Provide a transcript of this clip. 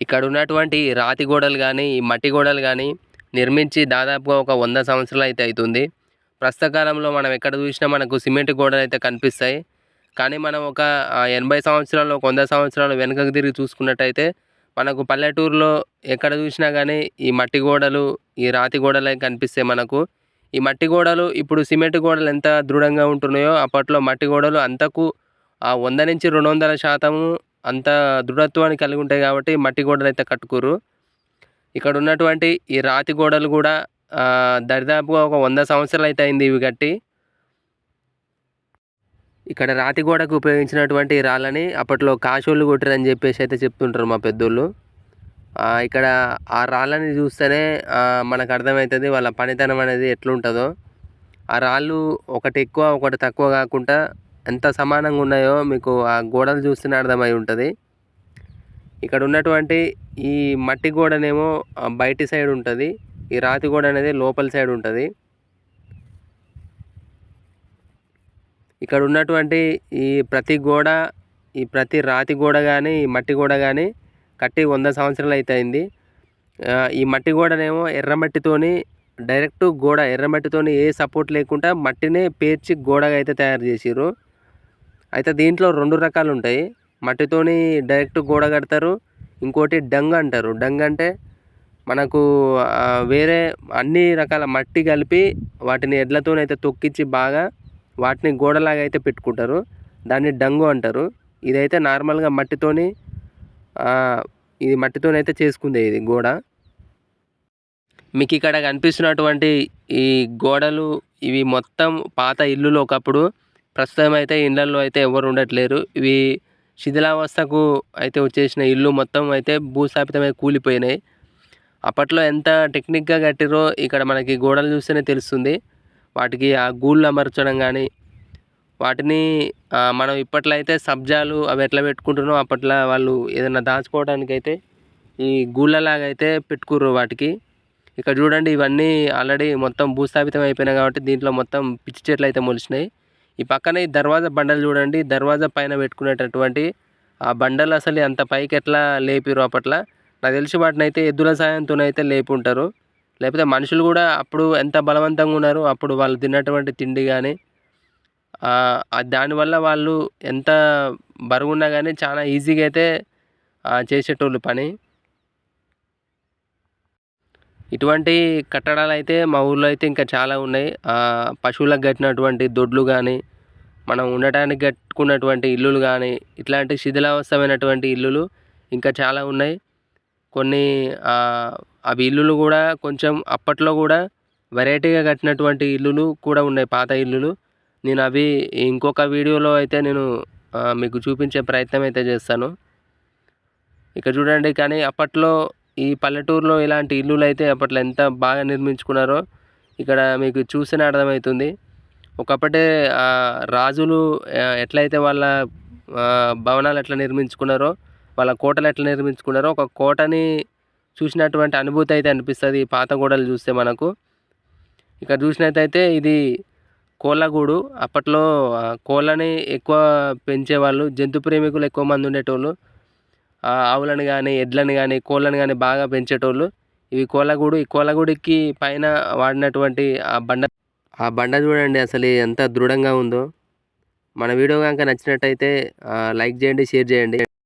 ఇక్కడ ఉన్నటువంటి రాతి గోడలు కానీ ఈ మట్టి గోడలు కానీ నిర్మించి దాదాపుగా ఒక వంద సంవత్సరాలు అయితే అవుతుంది ప్రస్తుత కాలంలో మనం ఎక్కడ చూసినా మనకు సిమెంట్ గోడలు అయితే కనిపిస్తాయి. కానీ మనం ఒక ఎనభై సంవత్సరాలు ఒక వంద సంవత్సరాలు వెనుకకు తిరిగి చూసుకున్నట్టయితే మనకు పల్లెటూరులో ఎక్కడ చూసినా కానీ ఈ మట్టి గోడలు ఈ రాతి గోడలే కనిపిస్తాయి మనకు. ఈ మట్టి గోడలు ఇప్పుడు సిమెంట్ గోడలు ఎంత దృఢంగా ఉంటున్నాయో అప్పట్లో మట్టి గోడలు అంతకు ఆ వంద నుంచి రెండు వందల శాతము అంత దృఢత్వాన్ని కలిగి ఉంటాయి కాబట్టి మట్టి గోడలు అయితే కట్టుకోరు. ఇక్కడ ఉన్నటువంటి ఈ రాతి గోడలు కూడా దరిదాపుగా ఒక వంద సంవత్సరాలు అయితే అయింది ఇవి కట్టి. ఇక్కడ రాతి గోడకు ఉపయోగించినటువంటి రాళ్ళని అప్పట్లో కాశోళ్ళు కొట్టారని చెప్పేసి అయితే చెప్తుంటారు మా పెద్దోళ్ళు. ఇక్కడ ఆ రాళ్ళని చూస్తేనే మనకు అర్థమవుతుంది వాళ్ళ పనితనం అనేది ఎట్లుంటుందో. ఆ రాళ్ళు ఒకటి ఎక్కువ ఒకటి తక్కువ కాకుండా ఎంత సమానంగా ఉన్నాయో మీకు ఆ గోడలు చూస్తేనే అర్థమై ఉంటుంది. ఇక్కడ ఉన్నటువంటి ఈ మట్టి గోడనేమో బయటి సైడ్ ఉంటుంది. ఈ రాతి గోడ అనేది లోపల సైడ్ ఉంటుంది. ఇక్కడ ఉన్నటువంటి ఈ ప్రతి గోడ ఈ ప్రతి రాతి గోడ కానీ ఈ మట్టి గోడ కానీ కట్టి వంద సంవత్సరాలు అయితే ఈ మట్టి గోడనేమో ఎర్రమట్టితోని డైరెక్ట్ గోడ ఎర్రమట్టితోని ఏ సపోర్ట్ లేకుండా మట్టినే పేర్చి గోడగా అయితే తయారు చేసిరు అయితే దీంట్లో రెండు రకాలు ఉంటాయి. మట్టితోని డైరెక్ట్ గోడ కడతారు. ఇంకోటి డంగ్ అంటారు. డంగ్ అంటే మనకు వేరే అన్ని రకాల మట్టి కలిపి వాటిని ఎడ్లతోనైతే తొక్కించి బాగా వాటిని గోడలాగా అయితే పెట్టుకుంటారు. దాన్ని డంగు అంటారు. ఇదైతే నార్మల్గా మట్టితోని ఇది మట్టితోనైతే చేసుకుందే ఇది గోడ. మీకు ఇక్కడ కనిపిస్తున్నటువంటి ఈ గోడలు ఇవి మొత్తం పాత ఇల్లులు ఒకప్పుడు ప్రస్తుతం అయితే ఇళ్ళల్లో అయితే ఎవరు ఉండట్లేరు. ఇవి శిథిలావస్థకు అయితే వచ్చేసిన ఇల్లు మొత్తం అయితే భూస్థాపితమై కూలిపోయినాయి. అప్పట్లో ఎంత టెక్నిక్గా కట్టిరో ఇక్కడ మనకి గోడలు చూస్తేనే తెలుస్తుంది. వాటికి ఆ గూళ్ళు అమర్చడం కానీ వాటిని మనం ఇప్పట్లో అయితే సబ్జాలు అవి ఎట్లా పెట్టుకుంటున్నాం అప్పట్లో వాళ్ళు ఏదైనా దాచుకోవడానికి అయితే ఈ గూళ్ళలాగా అయితే పెట్టుకుర్రు వాటికి. ఇక్కడ చూడండి ఇవన్నీ ఆల్రెడీ మొత్తం భూస్థాపితం అయిపోయినాయి కాబట్టి దీంట్లో మొత్తం పిచ్చి చెట్లు అయితే మొలిచినాయి. ఈ పక్కన ఈ దర్వాజా బండలు చూడండి. దర్వాజా పైన పెట్టుకునేటటువంటి ఆ బండలు అసలు అంత పైకి ఎట్లా లేపిరు అప్పట్లో? నాకు తెలిసి వాటిని అయితే ఎద్దుల సాయంతోనైతే అయితే లేపి ఉంటారు లేకపోతే మనుషులు కూడా అప్పుడు ఎంత బలవంతంగా ఉన్నారు అప్పుడు వాళ్ళు తిన్నటువంటి తిండి కానీ దానివల్ల వాళ్ళు ఎంత బరువున్నా కానీ చాలా ఈజీగా అయితే చేసేటోళ్ళు పని. ఇటువంటి కట్టడాలు అయితే మా ఊర్లో అయితే ఇంకా చాలా ఉన్నాయి. పశువులకు కట్టినటువంటి దొడ్లు కానీ మనం ఉండటానికి కట్టుకున్నటువంటి ఇల్లులు కానీ ఇట్లాంటి శిథిలావస్థమైనటువంటి ఇల్లులు ఇంకా చాలా ఉన్నాయి. కొన్ని అవి ఇల్లులు కూడా కొంచెం అప్పట్లో కూడా వెరైటీగా కట్టినటువంటి ఇల్లులు కూడా ఉన్నాయి పాత ఇల్లులు. నేను అవి ఇంకొక వీడియోలో అయితే నేను మీకు చూపించే ప్రయత్నం అయితే చేస్తాను. ఇక్కడ చూడండి కానీ అప్పట్లో ఈ పల్లెటూరులో ఇలాంటి ఇల్లులు అయితే అప్పట్లో ఎంత బాగా నిర్మించుకున్నారో ఇక్కడ మీకు చూస్తేనే అర్థమవుతుంది. ఒకప్పటే రాజులు ఎట్లయితే వాళ్ళ భవనాలు ఎట్లా నిర్మించుకున్నారో వాళ్ళ కోటలు ఎట్లా నిర్మించుకున్నారో ఒక కోటని చూసినటువంటి అనుభూతి అయితే అనిపిస్తుంది ఈ పాత గోడలు చూస్తే మనకు. ఇక్కడ చూసినట్టయితే ఇది కోళ్ళగూడు. అప్పట్లో కోళ్ళని ఎక్కువ పెంచేవాళ్ళు జంతు ప్రేమికులు ఎక్కువ మంది ఉండేటోళ్ళు ఆవులను కానీ ఎడ్లను కానీ కోళ్ళను కానీ బాగా పెంచేటోళ్ళు. ఇవి కోళ్ళగూడు ఈ కోళ్ళగూడికి పైన వాడినటువంటి ఆ బండ ఆ బండ చూడండి అసలు ఎంత దృఢంగా ఉందో. మన వీడియో కనుక నచ్చినట్టయితే లైక్ చేయండి షేర్ చేయండి.